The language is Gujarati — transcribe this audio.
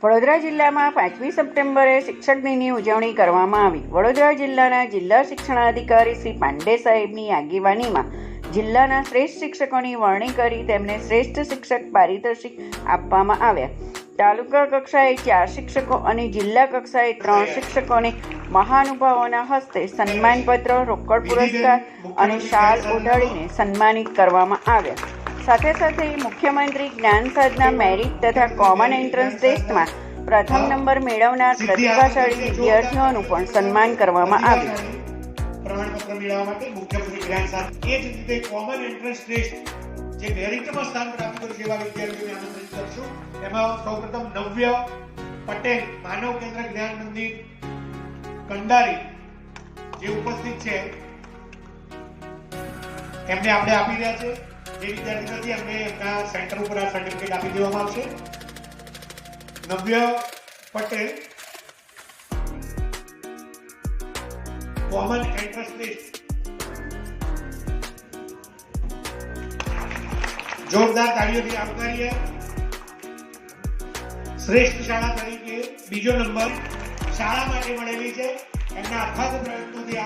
વડોદરા જિલ્લામાં પાંચમી સપ્ટેમ્બરે શિક્ષક દિનની ઉજવણી કરવામાં આવી. વડોદરા જિલ્લાના જિલ્લા શિક્ષણાધિકારી શ્રી પાંડે સાહેબની આગેવાનીમાં જિલ્લાના શ્રેષ્ઠ શિક્ષકોની વરણી કરી તેમને શ્રેષ્ઠ શિક્ષક પારિતોષિક આપવામાં આવ્યા. તાલુકા કક્ષાએ ચાર શિક્ષકો અને જિલ્લા કક્ષાએ ત્રણ શિક્ષકોને મહાનુભાવોના હસ્તે સન્માનપત્ર, રોકડ પુરસ્કાર અને શાલ ઓઢાડીને સન્માનિત કરવામાં આવ્યા. સાથે સાથે મુખ્યમંત્રી જ્ઞાન સાધના મેરિટ તથા કોમન એન્ટ્રન્સ ટેસ્ટમાં પ્રથમ નંબર મેળવનાર પ્રતિભાશાળી વિદ્યાર્થીઓનું પણ સન્માન કરવામાં આવ્યું. પ્રમાણપત્ર મેળવવા માટે મુખ્યમંત્રી જ્ઞાન સાધના એ જ રીતે કોમન એન્ટ્રન્સ ટેસ્ટ જે મેરિટમાં સ્થાન પ્રાપ્ત કર્યું એવા વિદ્યાર્થીઓને આમંત્રિત કરશું. એમાં સૌપ્રથમ નવ્ય પટેલ માનવ કેન્દ્ર જ્ઞાન મંદિર કંડારી જે ઉપસ્થિત છે એમને આપણે આપી રહ્યા છે. જે વિદ્યાર્થી નથી એમને સેન્ટર ઉપર આ સર્ટિફિકેટ આપી દેવામાં આવશે. Navya Patel. Common entrance list. જોરદાર તાળીઓથી આવકારીએ શ્રેષ્ઠ શાળા તરીકે બીજો નંબર શાળા માટે મળેલી છે. એમના અથાગ પ્રયત્નોથી